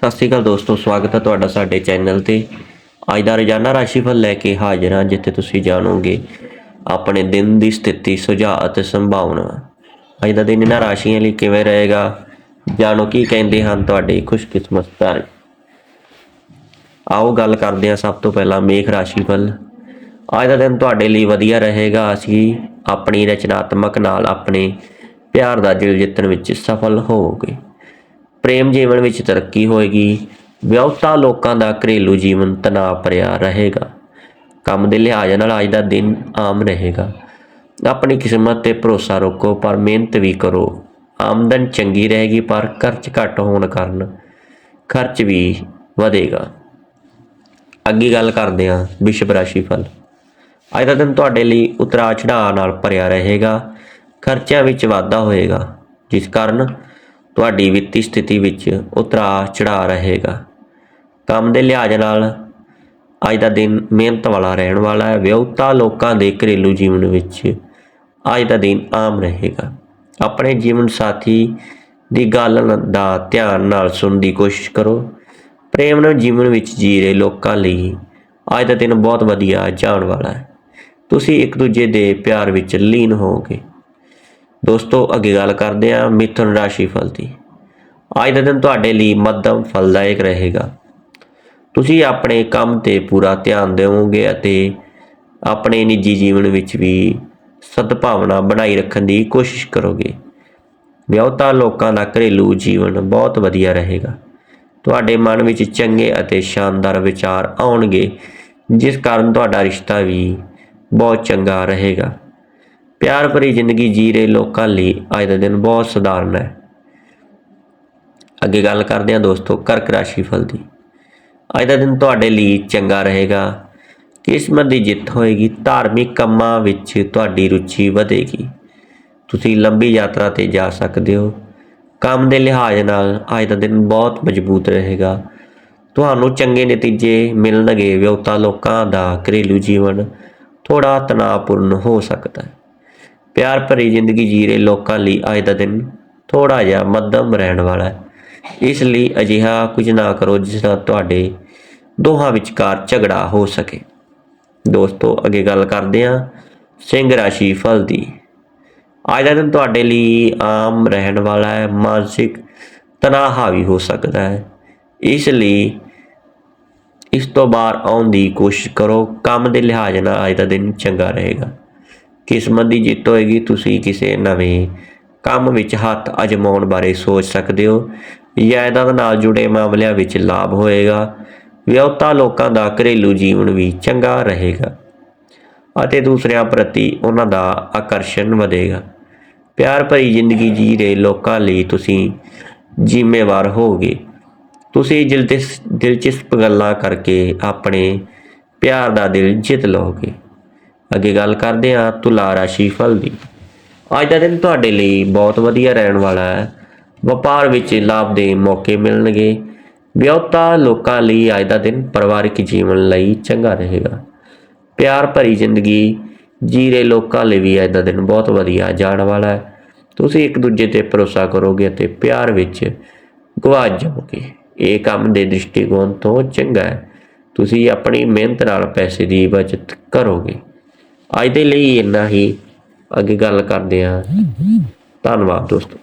ਸਤਿ ਸ਼੍ਰੀ ਅਕਾਲ ਦੋਸਤੋ, ਸਵਾਗਤ ਹੈ ਤੁਹਾਡਾ ਸਾਡੇ ਚੈਨਲ ਤੇ। ਅੱਜ ਦਾ ਰੋਜ਼ਾਨਾ ਰਾਸ਼ੀਫਲ ਲੈ ਕੇ ਹਾਜ਼ਰ ਹਾਂ, ਜਿੱਥੇ ਤੁਸੀਂ ਜਾਣੋਗੇ ਆਪਣੇ ਦਿਨ ਦੀ ਸਥਿਤੀ, ਸੁਝਾਅ ਅਤੇ ਸੰਭਾਵਨਾ। ਅੱਜ ਦਾ ਦਿਨ ਇਹਨਾਂ ਰਾਸ਼ੀਆਂ ਲਈ ਕਿਵੇਂ ਰਹੇਗਾ, ਜਾਣੋ ਕੀ ਕਹਿੰਦੇ ਹਨ ਤੁਹਾਡੇ ਖੁਸ਼ਕਿਸਮਤ ਤਾਰੇ ਆਓ ਗੱਲ ਕਰਦੇ ਹਾਂ ਸਭ ਤੋਂ ਪਹਿਲਾਂ ਮੇਖ ਰਾਸ਼ੀਫਲ। ਅੱਜ ਦਾ ਦਿਨ ਤੁਹਾਡੇ ਲਈ ਵਧੀਆ ਰਹੇਗਾ, ਅਸੀਂ ਆਪਣੀ ਰਚਨਾਤਮਕ ਨਾਲ ਆਪਣੇ ਪਿਆਰ ਦਾ ਦਿਲ ਜਿੱਤਣ ਵਿੱਚ ਸਫਲ ਹੋਵੋਗੇ। ਪ੍ਰੇਮ ਜੀਵਨ ਵਿੱਚ ਤਰੱਕੀ ਹੋਏਗੀ। ਵਿਆਹੁਤਾ ਲੋਕਾਂ ਦਾ ਘਰੇਲੂ ਜੀਵਨ ਤਣਾਅ ਭਰਿਆ ਰਹੇਗਾ। ਕੰਮ ਦੇ ਲਿਹਾਜ਼ ਨਾਲ ਅੱਜ ਦਾ ਦਿਨ ਆਮ ਰਹੇਗਾ। ਆਪਣੀ ਕਿਸਮਤ ਤੇ ਭਰੋਸਾ ਰੱਖੋ ਪਰ ਮਿਹਨਤ ਵੀ ਕਰੋ। ਆਮਦਨ ਚੰਗੀ ਰਹੇਗੀ, ਪਰ ਖਰਚ ਘੱਟ ਹੋਣ ਕਾਰਨ ਖਰਚ ਵੀ ਵਧੇਗਾ। ਅੱਗੇ ਗੱਲ ਕਰਦੇ ਹਾਂ ਵਿਸ਼ਵ ਰਾਸ਼ੀ ਫਲ ਅੱਜ ਦਾ ਦਿਨ ਤੁਹਾਡੇ ਲਈ ਉਤਰਾਅ ਚੜਾਅ ਨਾਲ ਭਰਿਆ ਰਹੇਗਾ। ਖਰਚਿਆਂ ਵਿੱਚ ਵਾਧਾ ਹੋਏਗਾ, ਜਿਸ ਕਾਰਨ ਤੁਹਾਡੀ ਵਿੱਤੀ ਸਥਿਤੀ ਵਿੱਚ ਉਤਰਾਅ ਚੜਾਅ ਰਹੇਗਾ। ਕੰਮ ਦੇ ਲਿਹਾਜ਼ ਨਾਲ ਅੱਜ ਦਾ ਦਿਨ ਮਿਹਨਤ ਵਾਲਾ, ਰਹਿਣ ਵਾਲਾ ਹੈ। ਵਿਆਹੁਤਾ ਲੋਕਾਂ ਦੇ ਘਰੇਲੂ ਜੀਵਨ ਵਿੱਚ ਅੱਜ ਦਾ ਦਿਨ ਆਮ ਰਹੇਗਾ। ਆਪਣੇ ਜੀਵਨ ਸਾਥੀ ਦੀ ਗੱਲ ਦਾ ਧਿਆਨ ਨਾਲ ਸੁਣਨ ਦੀ ਕੋਸ਼ਿਸ਼ ਕਰੋ। ਪ੍ਰੇਮ ਨਾਲ ਜੀਵਨ ਵਿੱਚ ਜੀ ਰਹੇ ਲੋਕਾਂ ਲਈ ਅੱਜ ਦਾ ਦਿਨ ਬਹੁਤ ਵਧੀਆ ਜਾਣ ਵਾਲਾ ਹੈ। ਤੁਸੀਂ ਇੱਕ ਦੂਜੇ ਦੇ ਪਿਆਰ ਵਿੱਚ ਲੀਨ ਹੋਵੋਗੇ। ਦੋਸਤੋ, ਅੱਗੇ ਗੱਲ ਕਰਦੇ ਹਾਂ ਮਿਥੁਨ ਰਾਸ਼ੀ ਫਲ ਦੀ। ਅੱਜ ਦਾ ਦਿਨ ਤੁਹਾਡੇ ਲਈ ਮੱਧਮ ਫਲਦਾਇਕ ਰਹੇਗਾ। ਤੁਸੀਂ ਆਪਣੇ ਕੰਮ ਤੇ ਪੂਰਾ ਧਿਆਨ ਦੇਵੋਗੇ ਅਤੇ ਆਪਣੇ ਨਿੱਜੀ ਜੀਵਨ ਵਿੱਚ ਵੀ ਸਦਭਾਵਨਾ ਬਣਾਈ ਰੱਖਣ ਦੀ ਕੋਸ਼ਿਸ਼ ਕਰੋਗੇ। ਵਿਆਹੁਤਾ ਲੋਕਾਂ ਦਾ ਘਰੇਲੂ ਜੀਵਨ ਬਹੁਤ ਵਧੀਆ ਰਹੇਗਾ। ਤੁਹਾਡੇ ਮਨ ਵਿੱਚ ਚੰਗੇ ਅਤੇ ਸ਼ਾਨਦਾਰ ਵਿਚਾਰ ਆਉਣਗੇ, ਜਿਸ ਕਾਰਨ ਤੁਹਾਡਾ ਰਿਸ਼ਤਾ ਵੀ ਬਹੁਤ ਚੰਗਾ ਰਹੇਗਾ। ਪਿਆਰ ਭਰੀ ਜ਼ਿੰਦਗੀ ਜੀ ਰਹੇ ਲੋਕਾਂ ਲਈ ਅੱਜ ਦਾ ਦਿਨ ਬਹੁਤ ਸਧਾਰਨ ਹੈ। ਅੱਗੇ ਗੱਲ ਕਰਦੇ ਹਾਂ ਦੋਸਤੋ ਕਰਕ ਰਾਸ਼ੀ ਫਲ ਦੀ। ਅੱਜ ਦਾ ਦਿਨ ਤੁਹਾਡੇ ਲਈ ਚੰਗਾ ਰਹੇਗਾ। ਕਿਸਮਤ ਦੀ ਜਿੱਤ ਹੋਏਗੀ। ਧਾਰਮਿਕ ਕੰਮਾਂ ਵਿੱਚ ਤੁਹਾਡੀ ਰੁਚੀ ਵਧੇਗੀ। ਤੁਸੀਂ ਲੰਬੀ ਯਾਤਰਾ ਤੇ ਜਾ ਸਕਦੇ ਹੋ। ਕੰਮ ਦੇ ਲਿਹਾਜ਼ ਨਾਲ ਅੱਜ ਦਾ ਦਿਨ ਬਹੁਤ ਮਜ਼ਬੂਤ ਰਹੇਗਾ। ਤੁਹਾਨੂੰ ਚੰਗੇ ਨਤੀਜੇ ਮਿਲਣਗੇ। ਵਿਆਹੁਤਾ ਲੋਕਾਂ ਦਾ ਘਰੇਲੂ ਜੀਵਨ ਥੋੜਾ ਤਣਾਅਪੂਰਨ ਹੋ ਸਕਦਾ ਹੈ। ਪਿਆਰ ਭਰੀ ਜ਼ਿੰਦਗੀ ਜੀ ਰਹੇ ਲੋਕਾਂ ਲਈ ਅੱਜ ਦਾ ਦਿਨ ਥੋੜਾ ਜਿਹਾ ਮੱਧਮ ਰਹਿਣ ਵਾਲਾ ਹੈ। ਇਸ ਲਈ ਅਜਿਹਾ ਕੁਝ ਨਾ ਕਰੋ ਜਿਸ ਨਾਲ ਤੁਹਾਡੇ ਦੋਹਾਂ ਵਿਚਕਾਰ ਝਗੜਾ ਹੋ ਸਕੇ। ਦੋਸਤੋ, ਅੱਗੇ ਗੱਲ ਕਰਦੇ ਹਾਂ ਸਿੰਘ ਰਾਸ਼ੀ ਫਲ ਦੀ। ਅੱਜ ਦਾ ਦਿਨ ਤੁਹਾਡੇ ਲਈ ਆਮ ਰਹਿਣ ਵਾਲਾ ਹੈ, ਮਾਨਸਿਕ ਤਣਾਅ ਹਾਵੀ ਹੋ ਸਕਦਾ ਹੈ। ਇਸ ਲਈ ਇਸ ਤੋਂ ਬਾਹਰ ਆਉਣ ਦੀ ਕੋਸ਼ਿਸ਼ ਕਰੋ, ਕੰਮ ਦੇ ਲਿਹਾਜ਼ ਨਾਲ ਅੱਜ ਦਾ ਦਿਨ ਚੰਗਾ ਰਹੇਗਾ। ਕਿਸਮਤ ਦੀ ਜਿੱਤ ਹੋਏਗੀ, ਤੁਸੀਂ ਕਿਸੇ ਨਵੇਂ ਕੰਮ ਵਿੱਚ ਹੱਥ ਅਜਮਾਉਣ ਬਾਰੇ ਸੋਚ ਸਕਦੇ ਹੋ। ਜਾਇਦਾਦ ਨਾਲ ਜੁੜੇ ਮਾਮਲਿਆਂ ਵਿੱਚ ਲਾਭ ਹੋਏਗਾ। ਵਿਆਹੁਤਾ ਲੋਕਾਂ ਦਾ ਘਰੇਲੂ ਜੀਵਨ ਵੀ ਚੰਗਾ ਰਹੇਗਾ ਅਤੇ ਦੂਸਰਿਆਂ ਪ੍ਰਤੀ ਉਹਨਾਂ ਦਾ ਆਕਰਸ਼ਣ ਵਧੇਗਾ। ਪਿਆਰ ਭਰੀ ਜ਼ਿੰਦਗੀ ਜੀ ਰਹੇ ਲੋਕਾਂ ਲਈ ਤੁਸੀਂ ਜ਼ਿੰਮੇਵਾਰ ਹੋਗੇ ਤੁਸੀਂ ਦਿਲਚਸ, ਦਿਲਚਸਪ ਗੱਲਾਂ ਕਰਕੇ ਆਪਣੇ ਪਿਆਰ ਦਾ ਦਿਲ ਜਿੱਤ ਲਓਗੇ। ਅੱਗੇ ਗੱਲ ਕਰਦੇ ਹਾਂ ਤੁਲਾ ਰਾਸ਼ੀ ਫਲ ਦੀ। ਅੱਜ ਦਾ ਦਿਨ ਤੁਹਾਡੇ ਲਈ ਬਹੁਤ ਵਧੀਆ ਰਹਿਣ ਵਾਲਾ ਹੈ। ਵਪਾਰ ਵਿੱਚ ਲਾਭ ਦੇ ਮੌਕੇ ਮਿਲਣਗੇ। ਵਿਆਹੁਤਾ ਲੋਕਾਂ ਲਈ ਅੱਜ ਦਾ ਦਿਨ ਪਰਿਵਾਰਕ ਜੀਵਨ ਲਈ ਚੰਗਾ ਰਹੇਗਾ। ਪਿਆਰ ਭਰੀ ਜ਼ਿੰਦਗੀ ਜੀ ਰਹੇ ਲੋਕਾਂ ਲਈ ਵੀ ਅੱਜ ਦਾ ਦਿਨ ਬਹੁਤ ਵਧੀਆ ਜਾਣ ਵਾਲਾ ਹੈ। ਤੁਸੀਂ ਇੱਕ ਦੂਜੇ ਤੇ ਭਰੋਸਾ ਕਰੋਗੇ ਅਤੇ ਪਿਆਰ ਵਿੱਚ ਗਵਾਚ ਜਾਓਗੇ। ਇਹ ਕੰਮ ਦੇ ਦ੍ਰਿਸ਼ਟੀਕੋਣ ਤੋਂ ਚੰਗਾ ਹੈ। ਤੁਸੀਂ ਆਪਣੀ ਮਿਹਨਤ ਨਾਲ ਪੈਸੇ ਦੀ ਬਚਤ ਕਰੋਗੇ। ਅੱਜ ਦੇ ਲਈ ਇੰਨਾ ਹੀ। ਅੱਗੇ ਗੱਲ ਕਰਦੇ ਹਾਂ। ਧੰਨਵਾਦ ਦੋਸਤੋ।